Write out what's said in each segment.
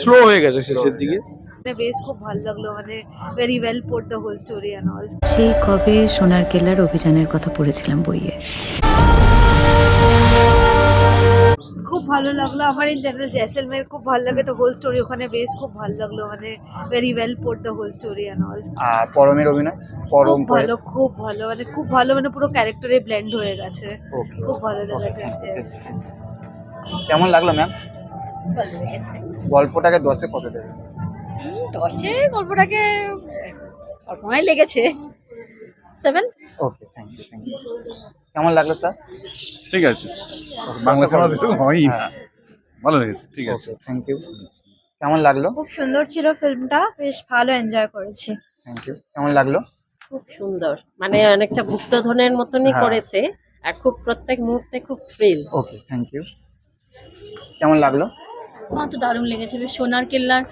Slow হয়ে গেছে শেষের দিকে। মানে বেশ খুব ভালো লাগল মানে very well port the whole story all সেই কবে সোনার কেল্লার অভিযানের কথা পড়েছিলাম বইয়ে। খুব ভালো লাগল আমার ইন জেনারেল জয়সলমের খুব ভালো লাগে তো হোল স্টোরি ওখানে বেশ খুব ভালো লাগল মানে very well port the whole story and all আর পরমের অভিনয়? পরম খুব ভালো খুব ভালো মানে খুব ভালো মানে পুরো ক্যারেক্টারে ব্লেন্ড হয়ে গেছে। খুব ভালো লেগেছে. কেমন লাগল ম্যাম গল্পটাকে দশে কত দেবে? দশে গল্পটাকে অল্পমাই লেগেছে। Seven? Okay thank you thank you কেমন লাগল স্যার? ঠিক আছে। বাংলা সিনেমা যেটুকু হয়ই না। হ্যাঁ। ভালো লেগেছে ঠিক আছে। থ্যাংক ইউ কেমন লাগল? খুব সুন্দর ছিল ফিল্মটা বেশ ভালো এনজয় করেছি। থ্যাংক ইউ কেমন লাগল? খুব সুন্দর। মানে অনেকটা গুপ্তধনের মতনই হ্যাঁ। করেছে আর খুব প্রত্যেক মুহূর্তে খুব থ্রিল ওকে থ্যাংক ইউ কেমন লাগল? আমার তো দারুণ লেগেছে বেশ সোনার কেল্লার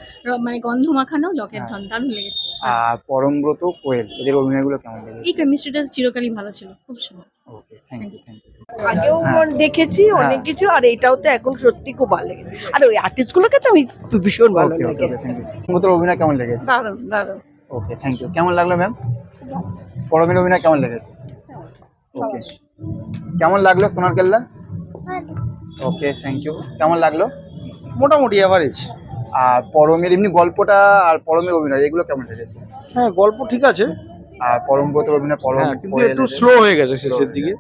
মানে গন্ধ মাখানো জকের ধন দারুণ লেগেছে। আর পরমব্রত কোয়েল এদের অভিনয়গুলো কেমন লেগেছে? এই কেমিস্ট্রিটা চিরকালই ভালো ছিল খুব সুন্দর। Okay thank you thank you আগেও হ্যাঁ। দেখেছি অনেক হ্যাঁ। কিছু আর এটাও তো এখন সত্যি খুব ভালো লাগে আর ওই আর্টিস্ট গুলোকে তো আমি ভীষণ ভালো লাগে। থ্যাংক অভিনয় কেমন লেগেছে? দারুণ দারুণ। ওকে থ্যাংক ইউ কেমন লাগল ম্যাম পরমের অভিনয় কেমন লেগেছে? ওকে কেমন লাগল সোনার কেল্লা? ওকে থ্যাংক ইউ কেমন লাগল? মোটামুটি অ্যাভারেজ আর পরমের এমনি গল্পটা আর পরমের অভিনয় এগুলো কেমন লেগেছে? হ্যাঁ গল্প ঠিক আছে। আর পরমব্রতের অভিনয় পরম হ্যাঁ কিন্তু একটু স্লো হয়ে গেছে শেষের দিকে।